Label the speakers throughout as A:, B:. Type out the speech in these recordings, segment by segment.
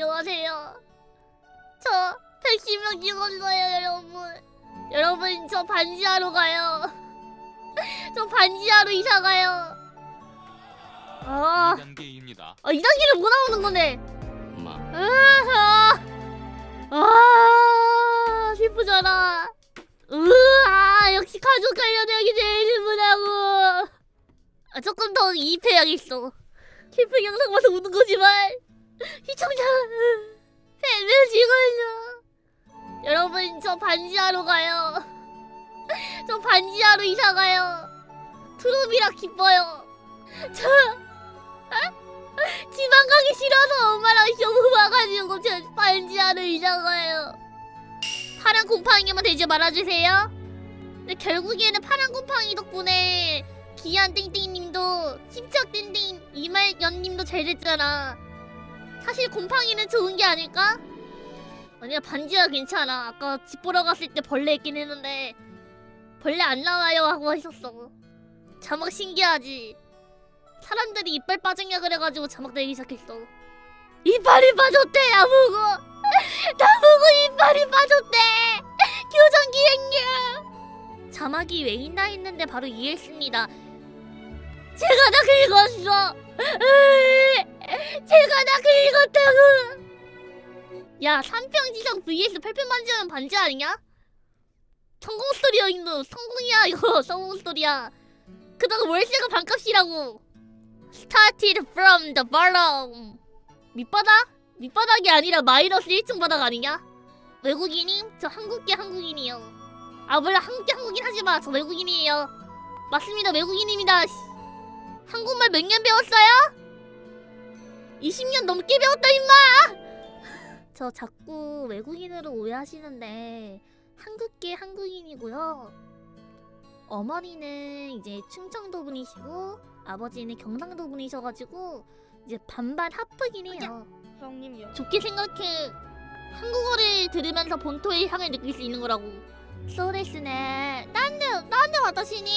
A: 안녕하세요. 저 110명 찍었어요, 여러분. 여러분, 저 반지하러 가요. 저 반지하러 이사 가요. 아,
B: 2단계입니다.
A: 아 2단계를 못 나오는 거네.
B: 마.
A: 아, 아, 슬프잖아. 으아, 역시 가족 관련하기 제일 슬프다고. 아, 조금 더 이입해야겠어. 슬픈 영상 봐서 우는 거지 반지하러 가요. 저 반지하러 이사 가요. 트롯이라 기뻐요. 저 지방 가기 싫어서 엄마랑 쇼부 와가지고 저 반지하러 이사 가요. 파란 곰팡이만 되지 말아주세요. 근데 결국에는 파란 곰팡이 덕분에 기한 땡땡님도 침착 땡땡 이말 연님도 잘 됐잖아. 사실 곰팡이는 좋은 게 아닐까? 아니야 반지하 괜찮아. 아까 집 보러 갔을 때 벌레 있긴 했는데 벌레 안 나와요 하고 하셨어. 자막 신기하지. 사람들이 이빨 빠졌냐 그래가지고 자막 내기 시작했어. 이빨이 빠졌대 나보고 나보고 이빨이 빠졌대 교정기행류 자막이 왜 있나 했는데 바로 이해했습니다. 제가 다 긁었어. 제가 다 긁었다고. 야 삼평지성 vs 팔편 만지면 반지 아니냐? 성공 스토리야 이거 성공이야 이거 성공 스토리야. 그다음 월세가 반값이라고. Started from the bottom. 밑바닥? 밑바닥이 아니라 마이너스 1층 바닥 아니냐? 외국인임? 저 한국계 한국인이요. 아 몰라 한국계 한국인 하지마. 저 외국인이에요. 맞습니다 외국인입니다. 씨. 한국말 몇 년 배웠어요? 20년 넘게 배웠다 임마! 저 자꾸 외국인으로 오해하시는데 한국계 한국인이고요. 어머니는 이제 충청도 분이시고 아버지는 경상도 분이셔가지고 이제 반반 하프긴 해요.
C: 형님이요.
A: 좋게 생각해. 한국어를 들으면서 본토의 향을 느낄 수 있는 거라고. そうですね。なんでなんで私に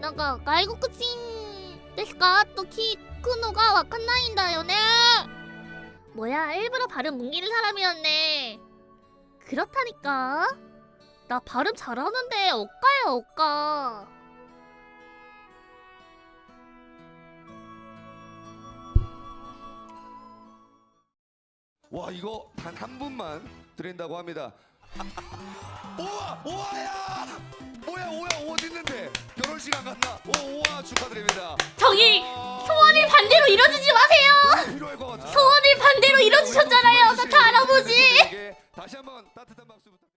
A: なんか外国人ですかと聞くのがわかんないんだよね. 뭐야 일부러 발음 뭉개는 사람이었네. 그렇다니까. 나 발음 잘하는데 억까야 억까.
D: 와 이거 단 한 분만 드린다고 합니다. 오와 오와야 뭐야 오야 어디 있는데 결혼식 안 갔나? 오 오와 축하드립니다.
A: 저기
D: 아,
A: 소원을 반대로 이뤄주지 마세요.